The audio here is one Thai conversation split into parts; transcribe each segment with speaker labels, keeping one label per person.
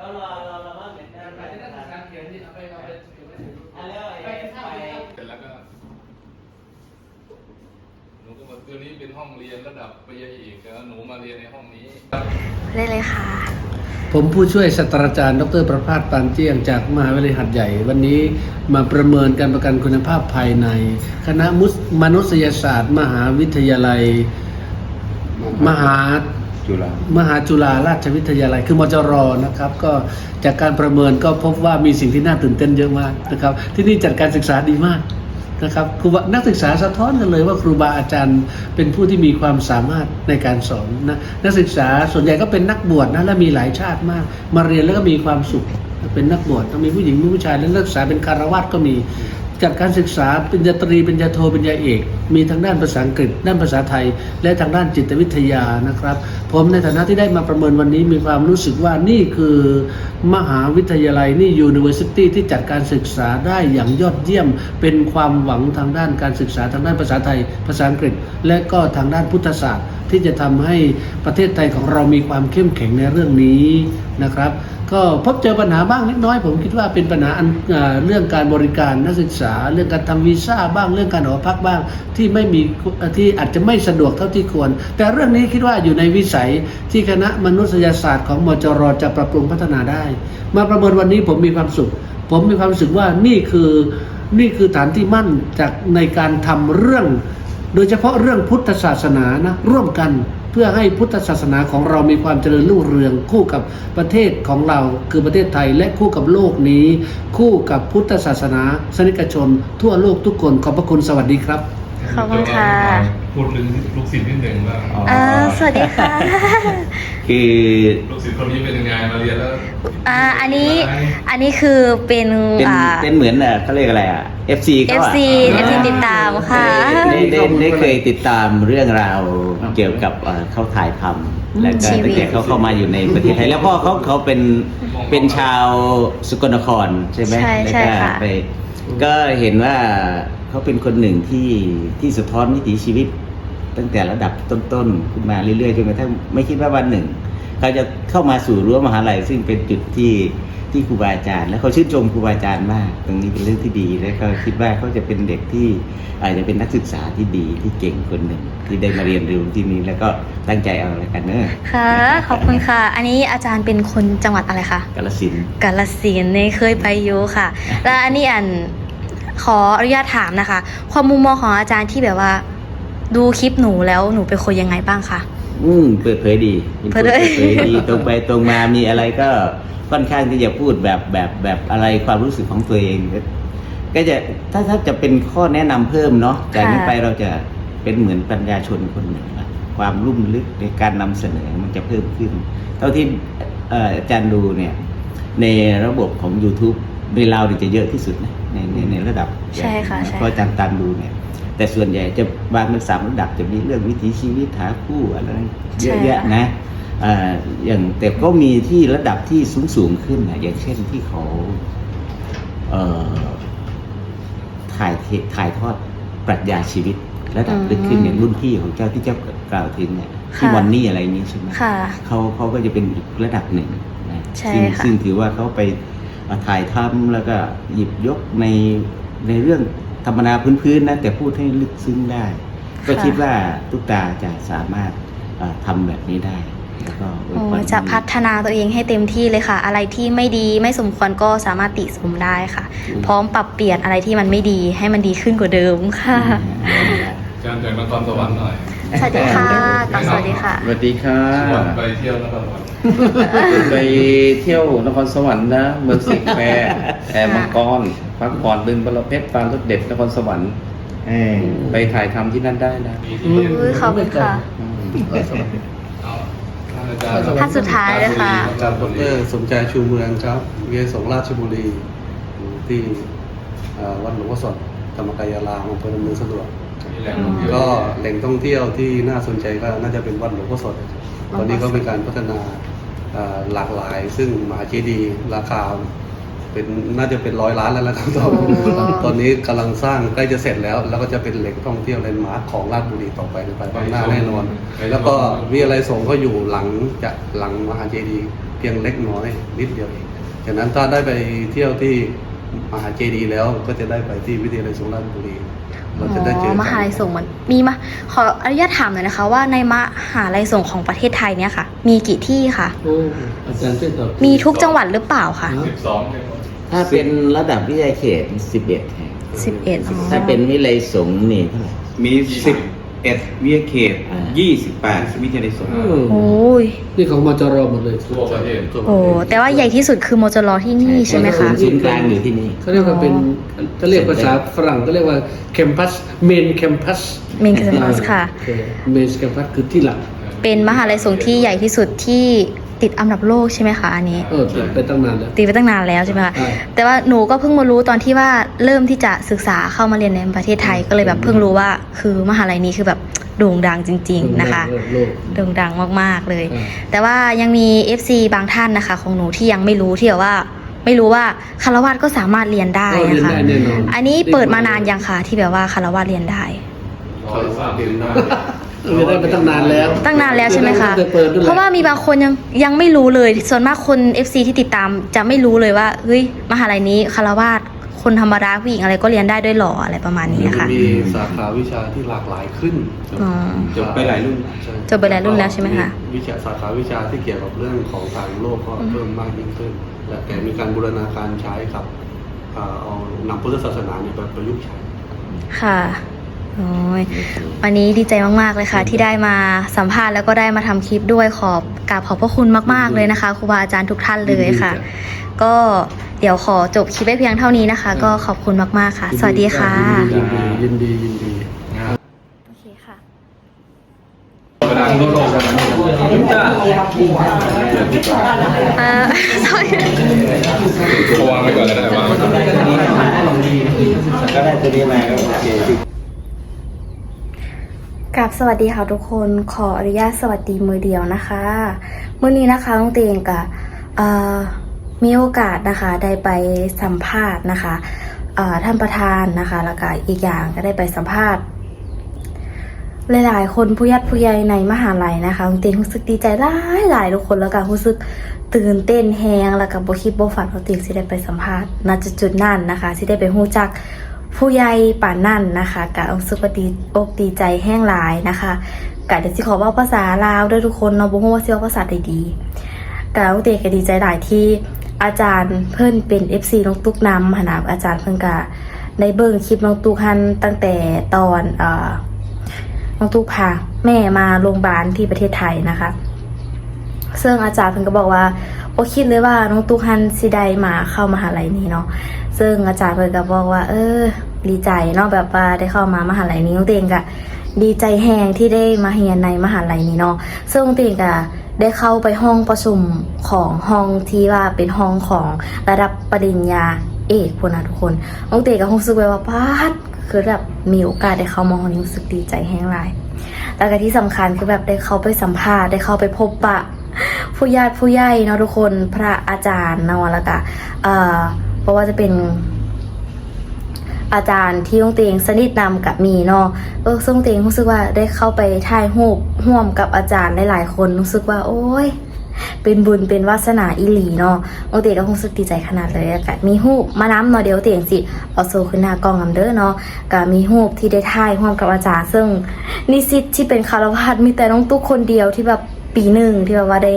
Speaker 1: ก็รอรอรอว่าเหมือนกัน
Speaker 2: ไปได้ศึกษาเขียนนี่เอาไปเอาไปเก็บไว้ใน
Speaker 1: อันนี้
Speaker 2: ไปกินข้าว
Speaker 1: ไป
Speaker 2: กินข้าว
Speaker 3: เสร็จแล้วก็หนูก็มาตัวนี้เป็นห้องเรียนระดับปริญญาเอกแล้วหนูมาเรียนในห้องนี้
Speaker 4: ได้เลยค่ะ
Speaker 2: ผมผู้ช่วยศาสตราจารย์ ดรประภาสปานเจียงจากมหาวิทยาลัยหัดใหญ่ วันนี้มาประเมินการประกันคุณภาพภายใน คณะมนุษยศาสตร์ มหาวิทยาลัย มหา
Speaker 5: จุฬาม
Speaker 2: หาจุฬาราชวิทยาลัย คือมจรนะครับ ก็จากการประเมินก็พบว่ามีสิ่งที่น่าตื่นเต้นเยอะมากนะครับ ที่นี่จัดการศึกษาดีมากนะครับครูบานักศึกษาสะท้อนกันเลยว่าครูบาอาจารย์ เป็นผู้ที่มีความสามารถในการสอนนะนักศึกษาส่วนใหญ่ก็เป็นนักบวชนะและมีหลายชาติมาก มาเรียนแล้วก็มีความสุข เป็นนักบวชต้องมีผู้หญิงมีผู้ชายและนักศึกษาเป็นคารวาสก็มีจัดการศึกษาปริญญาตรีปริญญาโทปริญญาเอก มีทั้งด้านภาษาอังกฤษ ด้านภาษาไทย และทางด้านจิตวิทยานะครับ ผมในฐานะที่ได้มาประเมินวันนี้มีความรู้สึกว่านี่คือมหาวิทยาลัยนี่ University ที่จัดการศึกษาได้อย่างยอดเยี่ยม เป็นความหวังทางด้านการศึกษาทางด้านภาษาไทย ภาษาอังกฤษ และก็ทางด้านพุทธศาสตร์ ที่จะทำให้ประเทศไทยของเรามีความเข้มแข็งในเรื่องนี้นะครับ ก็พบเจอปัญหาบ้างเล็กน้อย ผมคิดว่าเป็นปัญหาเรื่องการบริการนักศึกษา เรื่องการทำวีซ่าบ้างเรื่องการหอพักบ้างที่ไม่มีที่อาจจะไม่สะดวกเท่าที่ควร แต่เรื่องนี้คิดว่าอยู่ในวิสัยที่คณะมนุษยศาสตร์ของมจรจะปรับปรุงพัฒนาได้ มาประเมินวันนี้ผมมีความสุข ผมมีความรู้สึกว่านี่คือนี่คือฐานที่มั่นจากในการทำเรื่อง โดยเฉพาะเรื่องพุทธศาสนานะร่วมกันเพื่อให้พุทธศาสนาของเรามีความเจริญรุ่งเรือง คู่กับประเทศของเราคือประเทศไทยและคู่กับโลกนี้ คู่กับพุทธศาสนาสนิกชน ทั่วโลกทุกคนขอบพระคุณสวัสดีครับ
Speaker 4: ขอบคุณค่ะ
Speaker 3: พูดถึงลูกศิษย์นิดหนึ่งว่า
Speaker 5: อ๋อ
Speaker 4: อ่าสวัสดีค่ะ
Speaker 5: คือ
Speaker 3: ลูกศิษย์คนนี้เป็นยังไงมาเรียนแล้ว
Speaker 4: อ่าอันนี้อันนี้คือเป็น
Speaker 5: เป็น
Speaker 4: อ่า
Speaker 5: เป็นเหมือนอะเขาเรียกอะไรอะ FC เขาอะ
Speaker 4: FC FC ติดตามค่ะ
Speaker 5: ได้ได้ได้เคยติดตามเรื่องราวเกี่ยวกับเอ่อเขาถ่ายทำแล้วก็
Speaker 4: ชีวิต
Speaker 5: ตั้งแต่เขาเข้ามาอยู่ในประเทศไทย แล้วพ่อเขาเขาเป็นเป็นชาวสกลนครใช่ไหม
Speaker 4: ใช่
Speaker 5: แล้ว
Speaker 4: ใช่
Speaker 5: ก็
Speaker 4: ค่ะ
Speaker 5: ไปก็เห็นว่าเขาเป็นคนหนึ่งที่ที่สะท้อนวิถีชีวิต ตั้งแต่ระดับต้นๆขึ้นมาเรื่อยๆจนกระทั่งไม่คิดว่าวันหนึ่ง เขาจะเข้ามาสู่รั้วมหาลัยซึ่งเป็นจุดที่ที่ครูบาอาจารย์ และเขาชื่นชมครูบาอาจารย์มาก ตรงนี้เป็นเรื่องที่ดีและก็คิดว่าเขาจะเป็นเด็กที่อาจจะเป็นนักศึกษาที่ดีที่เก่งคนหนึ่งที่ได้มาเรียนรู้ที่นี่แล้วก็ตั้งใจเอาอะไรกันเนอะ
Speaker 4: ค่ะ ขอบคุณค่ะ อันนี้อาจารย์เป็นคนจังหวัดอะไรคะ
Speaker 5: กาลสินธุ์
Speaker 4: กาลสินธุ์เนี่ยเคยไปอยู่ค่ะ แล้วอันนี้อันขออนุญาตถามนะคะ ความมุมมองของอาจารย์ที่แบบว่า ดูคลิปหนูแล้วหนูเป็นคนยังไงบ้างคะ
Speaker 5: อืมเปิดเผยดีป็นคน
Speaker 4: เปิดเผย
Speaker 5: เปิดเผยดีตรงไปตรงมามีอะไรก็ค่อนข้างที่จะพูดแบบแบบแบบอะไรความรู้สึกของตัวเอง ก็จะถ้าถ้าจะเป็นข้อแนะนำเพิ่มเนาะจากนี้ไปเราจะเป็นเหมือนปัญญาชนคนหนึ่งละความลุ่มลึกในการนำเสนอมันจะเพิ่มขึ้น เท่าที่เอ่ออาจารย์ดูเนี่ยในระบบของ YouTube ในเราวเนี่ยจะเยอะที่สุดนะในในในระดับ
Speaker 4: ใช่ค่ะใช่
Speaker 5: เพราะอาจารย์ตามดูเนี่ย แต่ส่วนใหญ่จะวางเป็นสามระดับจะมีเรื่องวิถีชีวิตหาคู่อะไรเยอะแยะนะอ่าอย่างแต่ก็มีที่ระดับที่สูงสูงๆขึ้นนะอย่างเช่นที่เขาเอ่อถ่ายเทถ่ายทอดปรัชญาชีวิต ระดับลึกขึ้นอย่างรุ่นพี่ของเจ้าที่เจ้ากล่าวถึงเนี่ยที่
Speaker 4: ค่ะ
Speaker 5: วันนี้อะไรนี้ใช่ไหม
Speaker 4: ค่ะ
Speaker 5: เขาเขาก็จะเป็นอีกระดับหนึ่งนะ
Speaker 4: ใช่
Speaker 5: ซึ่ง
Speaker 4: ค่ะ
Speaker 5: ซึ่งถือว่าเขาไปถ่ายทำแล้วก็หยิบยกในในเรื่อง ธรรมดาพื้นๆนะแต่พูดให้ลึกซึ้งได้ ก็คิดว่าทุกตาจะสามารถเอ่อทำแบบนี้ได้แล้วก็อวย
Speaker 4: โอ้
Speaker 5: พร
Speaker 4: จะพัฒนาตัวเองให้เต็มที่เลยค่ะ อะไรที่ไม่ดีไม่สมควรก็สามารถติชมได้ค่ะ พร้อมปรับเปลี่ยนอะไรที่มันไม่ดีให้มันดีขึ้นกว่าเดิมค่ะ
Speaker 3: อาจารย์จากนครสวรรค์หน่อย
Speaker 4: สวัสดีค่ะกลับสวัสดีค่ะ
Speaker 6: สวัสดีค่ะ
Speaker 3: ชวนไปเที่ยวนครสวรรค์
Speaker 6: ไปเที่ยวนครสวรรค์นะ เมืองสิงห์แพรแอร์มังกร พักผ่อนดึงบรเพชรฟาร์มรสเด็ดนครสวรรค์เออไปถ่ายทำที่นั่นได้นะ
Speaker 3: มีที่เรียน
Speaker 4: อุ้ยขอบคุณค่ะ
Speaker 6: อืม
Speaker 3: เอาท่านอาจารย์
Speaker 4: ท่านสุดท้ายเลยค่ะ
Speaker 3: อาจารย์คน
Speaker 7: ด
Speaker 3: นี้
Speaker 7: รสมใจชูเมืองครับเรียนสงฆ์ราชบุรีอยู่ที่เอ่อวัดหลวงพ่อสดธรรมกายารามอำเภอดำเนินสะดวก
Speaker 3: มีแหล่งท่องเที่ยว
Speaker 7: ก็แหล่งท่องเที่ยวที่น่าสนใจก็น่าจะเป็นวัดหลวงพ่อสด ตอนนี้ก็เป็นการพัฒนาเอ่อหลากหลาย ซึ่งมหาเจดีย์ราคาเป็นน่าจะเป็นร้อยล้านแล้วนะครับตอน
Speaker 4: โอ้
Speaker 7: ตอนนี้กำลังสร้างใกล้จะเสร็จแล้ว แล้วก็จะเป็นแหล่งท่องเที่ยวแลนด์มาร์คของราชบุรีต่อไปในภายภาคหน้าแน่นอน แล้วก็วิทยาลัยสงฆ์ก็อยู่หลังจากหลังมหาเจดีย์เพียงเล็กน้อยนิดเดียวเองฉะนั้นถ้าได้ไปเที่ยวที่ มหาเจดีย์แล้วก็จะได้ไปที่วิทยาลัยสงฆ์ราชบุรีเราจะได้เจอ
Speaker 4: อ๋
Speaker 7: กั
Speaker 4: อนมหาลัยส่งฆ์มันมีมาขออนุญาตถามหน่อยนะคะ ว่าในมหาลัยส่งฆ์ของประเทศไทยเนี่ยค่ะ มีกี่ที่คะ
Speaker 2: โอ้อาจารย์ช่วยตอบ
Speaker 4: มีทุกจังหวัดหรือเปล่าคะ
Speaker 3: สิบสองเลย
Speaker 5: ถ้าเป็นระดับวิทยาเขต11แห่ง
Speaker 4: สิบเอ็ดอ๋อ
Speaker 5: ถ้าเป็นวิเลยสงฆ์นี่เท่าไหร่
Speaker 6: มีสิบ เอ็ดวิทยาเขต
Speaker 5: อ่า
Speaker 6: ยี่สิบแปดวิทยาลัยสงฆ์
Speaker 2: เออ
Speaker 4: โอ้ย
Speaker 2: นี่ของมจรหมดเลย
Speaker 3: ทั่วประเทศ
Speaker 4: โอ้แต่ว่าใหญ่ที่สุดคือมจรที่นี่ใช่ไหมคะ
Speaker 5: ศูนย์กลางอยู่ที่นี่
Speaker 2: เขาเรียกว่าเป็นเขาเรียกภาษาฝรั่งก็เรียกว่าแคมปัสเมนแคมปัส
Speaker 4: Main campus ค่ะ
Speaker 2: เมนแคมปัสคือที่หลัก
Speaker 4: เป็นมหาลัยส่งฆ์ที่ใหญ่ที่สุดที่ ติดอันดับโลกใช่ไหมคะอันนี้
Speaker 2: เออติดไปตั้งนานแล้ว
Speaker 4: ตีไปตั้งนานแล้วใช่ไหมคะ
Speaker 2: ใช่แต่
Speaker 4: แต่ว่าหนูก็เพิ่งมารู้ตอนที่ว่าเริ่มที่จะศึกษาเข้ามาเรียนในประเทศไทยก็เลยแบบเพิ่งรู้ว่าคือมหาลัยนี้คือแบบโด่งดังจริง ๆนะคะ
Speaker 2: โลก
Speaker 4: โด่งดังมากๆเลย
Speaker 2: ใช่
Speaker 4: แต่ว่ายังมี FC บางท่านนะคะ ของหนูที่ยังไม่รู้ที่แบบว่า ไม่รู้ว่าคารวาสก็สามารถเรียนได้
Speaker 2: ก็เรียน
Speaker 4: นะคะ
Speaker 2: ได้แน่นอน
Speaker 4: อันนี้เปิดมานานยังคะที่แบบว่าคารวาสเรียนได้
Speaker 3: ร้อยสามสิบห้า
Speaker 2: เรียนได้มาตั้งนานแล้ว
Speaker 4: ตั้งนานแล้วใช่ไหมคะ
Speaker 2: ตั้งแต่เปิดด้วยแหล
Speaker 4: เพราะว่ามีบางคนยังยังไม่รู้เลย ส่วนมากคน FC ที่ติดตามจะไม่รู้เลยว่า เฮ้ย มหาลัยนี้คารวาสคนธรรมดาผู้หญิงอะไรก็เรียนได้ด้วยหรออะไรประมาณนี้ค่ะ
Speaker 7: มีสาขาวิชาที่หลากหลายขึ้น
Speaker 4: อ๋อ
Speaker 6: จบไปหลายรุ่น
Speaker 7: ใช่
Speaker 4: จบไปหลายรุ่นแล้วใช่ไหมคะ
Speaker 7: วิชาสาขาวิชาที่เกี่ยวกับเรื่องของทางโลกก็เพิ่มมากยิ่งขึ้น และแต่มีการบูรณาการใช้กับอ่าเอานำพุทธศาสนาเนี่ยไปประยุกต์ใช้
Speaker 4: ค่ะ โอ้ยวันนี้ดีใจมาก ๆ เลยค่ะ ที่ได้มาสัมภาษณ์แล้วก็ได้มาทำคลิปด้วยขอบกราบขอบพระคุณมาก ๆ เลยนะคะครูบาอาจารย์ทุกท่านเลยค่ะ ก็เดี๋ยวขอจบคลิปไว้เพียงเท่านี้นะคะ ก็ขอบคุณมาก ๆ ค่ะ สวัสดีค่ะ
Speaker 2: ยินดียินดียินดี
Speaker 4: โอเคค่ะ
Speaker 3: กระดานโลกกัน
Speaker 4: เอ่อ sorry
Speaker 3: วางไว้ก่อนก็ได้วางไว้ก่อน
Speaker 5: ก็ได้ตัวนี้มาก็โอเค
Speaker 4: กับสวัสดีค่ะทุกคนขออนุญาตสวัสดีมือเดียวนะคะมื้อนี้นะคะน้องเตงกับมีโอกาสนะคะได้ไปสัมภาษณ์นะคะท่านประธานนะคะ แล้วก็อีกอย่างก็ได้ไปสัมภาษณ์ หลายๆ คนผู้ยัดผู้ใหญ่ในมหาลัยนะคะน้องเตงรู้สึกดีใจหลายหลายๆทุกคนแล้วก็รู้สึกตื่นเต้นแฮงแล้วก็บ่คิดบ่ฝันว่าเตงสิได้ไปสัมภาษณ์ณจุดๆนั้นนะคะสิได้ไปฮู้จัก ผู้ใหญ่ป่านนั่นนะคะกะรู้สึกว่าดีอกดีใจแห้งหลายนะคะกะเดี๋ยวสิขอว่าภาษาลาวด้วยทุกคนเนาะบ่ฮู้ว่าสิว่าภาษาใดดีกะองเตก็ดีใจหลายที่อาจารย์เพิ่นเป็น FC น้องตุ๊กนำหนนะอาจารย์เพิ่นกะได้เบิ่งคลิปน้องตุ๊กหันตั้งแต่ตอนเอ่อน้องตุ๊กพาแม่มาโรงพยาบาลที่ประเทศไทยนะคะ ซึ่งอาจารย์เพิ่นก็บอกว่าบ่คิดเลยว่าน้องตุ๊กฮันสิได้มาเข้ามหาลัยนี้เนาะ ซึ่งอาจารย์เพิ่นก็บอกว่า เออ ดีใจเนาะแบบว่าได้เข้ามามหาลัยนี้น้องเตงก็ดีใจแฮงที่ได้มาเรียนในมหาลัยนี้เนาะซึ่งน้องเตงก็ได้เข้าไปห้องประชุมของห้องที่ว่าเป็นห้องของระดับปริญญาเอกพวกนะทุกคนน้องเตงก็รู้สึกว้ว่าพาดคือแบบมีโอกาสได้เข้ามองนี้รู้สึกดีใจแฮงหลายแล้วก็ที่สำคัญคือแบบได้เข้าไปสัมภาษณ์ได้เข้าไปพบปะ ผู้ญาติผู้ใหญ่เนาะทุกคนพระอาจารย์เนาะแล้วก็เอ่อ เพราะว่าจะเป็นอาจารย์ที่ต้องเตียงสนิทนำกับมีเนาะเออซึ่งเตียงรู้สึกว่าได้เข้าไปถ่ายรูปร่วมกับอาจารย์หลายๆคนรู้สึกว่า โอ้ย เป็นบุญเป็นวาสนาอีหลีเนาะโอเตียงก็คงรู้สึกดีใจขนาดเลยกะมีรูปมาน้ำเนาะเดี๋ยวเตียงสิเอาโซขึ้นหน้ากล้องนเด้อเนาะกะมีรูปที่ได้ถ่ายร่วมกับอาจารย์ ซึ่งนิสิตที่เป็นคารวาสมีแต่น้องตุ๊กคนเดียวที่แบบปีหนึ่งที่แบบว่าได้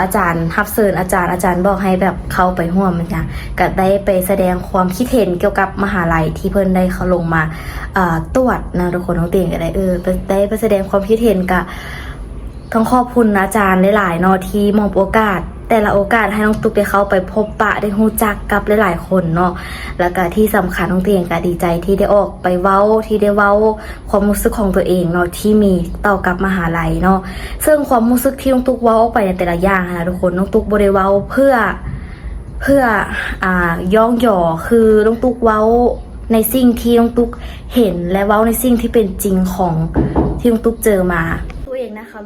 Speaker 4: อาจารย์ฮับเซินอาจารย์อาจารย์บอกให้แบบเข้าไปห่วมมันะก็ได้ไปแสดงความคิดเห็นเกี่ยวกับมหาลัยที่เพิ่นได้เขาลงมาตรวจนะทุกคนน้องเตียงก็ได้เออไปได้ไปแสดงความคิดเห็นกับต้องขอบคุณอาจารย์หลายๆเนาะที่มอบโอกาส แต่ละโอกาสให้น้องตุ๊กได้เข้าไปพบปะได้ฮู้จักกับหลายๆคนเนาะแล้วก็ที่สำคัญน้องเตียงก็ดีใจที่ได้ออกไปเว้าที่ได้เว้าความรู้สึกของตัวเองเนาะที่มีต่อกับมหาลัยเนาะซึ่งความรู้สึกที่น้องตุ๊กเว้าออกไปในแต่ละอย่างนะทุกคนน้องตุ๊กบ่ได้เว้าเพื่อเพื่ออ่าย่องหย่อคือน้องตุ๊กเว้าในสิ่งที่น้องตุ๊กเห็นและเว้าในสิ่งที่เป็นจริงของที่น้องตุ๊กเจอมา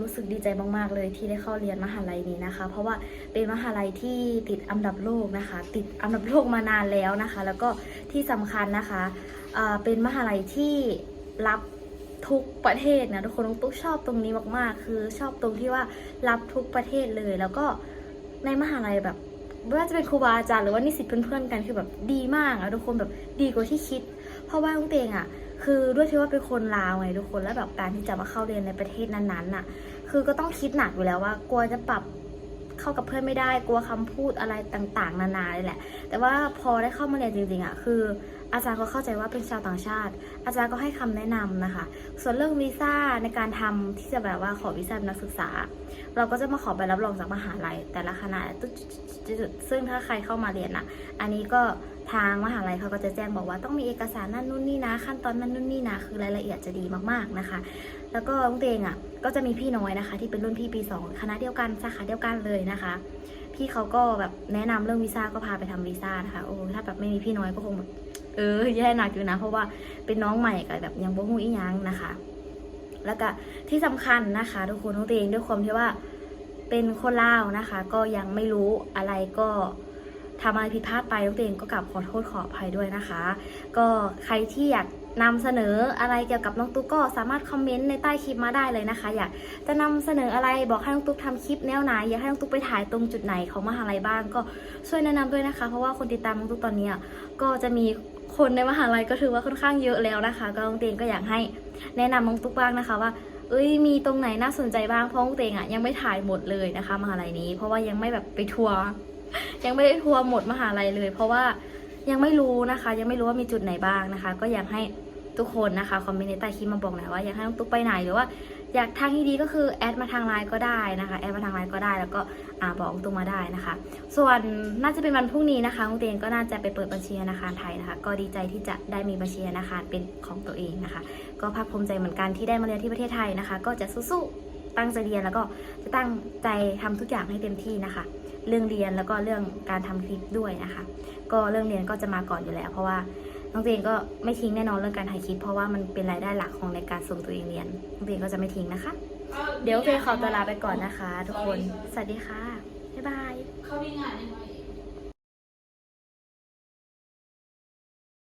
Speaker 4: รู้สึกดีใจมาก ๆ เลยที่ได้เข้าเรียนมหาลัยนี้นะคะ เพราะว่าเป็นมหาลัยที่ติดอันดับโลกนะคะ ติดอันดับโลกมานานแล้วนะคะ แล้วก็ที่สำคัญนะคะเป็นมหาลัยที่รับทุกประเทศนะทุกคนน้องตุ๊กชอบตรงนี้มากๆ คือชอบตรงที่ว่ารับทุกประเทศเลย แล้วก็ในมหาลัยแบบไม่ว่าจะเป็นครูบาอาจารย์หรือว่านิสิตเพื่อนๆกันคือแบบดีมากอะทุกคนแบบดีกว่าที่คิด เพราะว่าน้องเตงอะคือด้วยที่ว่าเป็นคนลาวไงทุกคนแล้วแบบการที่จะมาเข้าเรียนในประเทศนั้นๆน่ะ คือก็ต้องคิดหนักอยู่แล้วว่ากลัวจะปรับเข้ากับเพื่อนไม่ได้กลัวคำพูดอะไรต่างๆ นานาเลยแหละ แต่ว่าพอได้เข้ามาเรียนจริงๆอะคือ อาจารย์ก็เข้าใจว่าเป็นชาวต่างชาติ อาจารย์ก็ให้คำแนะนำนะคะ ส่วนเรื่องวีซ่าในการทำที่จะแบบว่าขอวีซ่านักศึกษา เราก็จะมาขอใบรับรองจากมหาลัย แต่ละคณะซึ่งถ้าใครเข้ามาเรียนอะ อันนี้ก็ทางมหาลัยเขาก็จะแจ้งบอกว่าต้องมีเอกสารนั่นนู่นนี่นะ ขั้นตอนนั่นนู่นนี่นะคือรายละเอียดจะดีมากๆนะคะ แล้วก็น้องเตงอะก็จะมีพี่น้อยนะคะ ที่เป็นรุ่นพี่ปีสองคณะเดียวกันสาขาเดียวกันเลยนะคะพี่เขาก็แบบแนะนำเรื่องวีซ่าก็พาไปทำวีซ่านะคะโอ้ถ้าแบบไม่มีพี่น้อยก็คงแบบ เออแย่หนักอยู่นะ เพราะว่าเป็นน้องใหม่กับแบบยังบ่หูอีหยังนะคะ แล้วก็ที่สำคัญนะคะ ทุกคนทุกตัวเองด้วยความที่ว่าเป็นคนลาวนะคะ ก็ยังไม่รู้อะไรก็ทำอะไรผิดพลาดไปทุกตัวเองก็กลับขอโทษขออภัยด้วยนะคะ ก็ใครที่อยากนำเสนออะไรเกี่ยวกับน้องตุ๊กก็สามารถคอมเมนต์ในใต้คลิปมาได้เลยนะคะ อยากจะนำเสนออะไรบอกให้น้องตุ๊กทำคลิปแนวไหนอยากให้น้องตุ๊กไปถ่ายตรงจุดไหนของมหาลัยบ้าง ก็ช่วยแนะนำด้วยนะคะ เพราะว่าคนติดตามน้องตุ๊กตอนนี้ก็จะมี คนในมหาลัยก็ถือว่าค่อนข้างเยอะแล้วนะคะ ก็น้องเตงก็อยากให้แนะนำน้องตุ๊กบ้างนะคะว่าเอ้ยมีตรงไหนน่าสนใจบ้างเพราะน้องเตงอะยังไม่ถ่ายหมดเลยนะคะ มหาลัยนี้ เพราะว่ายังไม่แบบไปทัวร์ยังไม่ได้ทัวร์หมดมหาลัยเลย เพราะว่ายังไม่รู้นะคะ ยังไม่รู้ว่ามีจุดไหนบ้างนะคะ ก็อยากให้ทุกคนนะคะคอมเมนต์ในใต้คลิปมาบอกหน่อยว่าอยากให้น้องตุ๊กไปไหนหรือว่า อยากทางที่ดีก็คือแอดมาทางไลน์ก็ได้นะคะแอดมาทางไลน์ก็ได้แล้วก็อ่าบอกน้องมาได้นะคะ ส่วนน่าจะเป็นวันพรุ่งนี้นะคะน้องเตงก็น่าจะไปเปิดบัญชีธนาคารไทยนะคะ ก็ดีใจที่จะได้มีบัญชีธนาคารเป็นของตัวเองนะคะ ก็ภาคภูมิใจเหมือนกันที่ได้มาเรียนที่ประเทศไทยนะคะ ก็จะสู้ๆตั้งใจเรียนแล้วก็จะตั้งใจทำทุกอย่างให้เต็มที่นะคะเรื่องเรียนแล้วก็เรื่องการทำคลิปด้วยนะคะ ก็เรื่องเรียนก็จะมาก่อนอยู่แล้ว เพราะว่า น้องเตงก็ไม่ทิ้งแน่นอนเรื่องการถ่ายคลิป เพราะว่ามันเป็นรายได้หลักของในการส่งตัวเองเรียนน้องเตงก็จะไม่ทิ้งนะคะ เดี๋ยวเฟยขอตัวลาไปก่อนนะคะ ทุกคน สวัสดีค่ะ บ๊ายบาย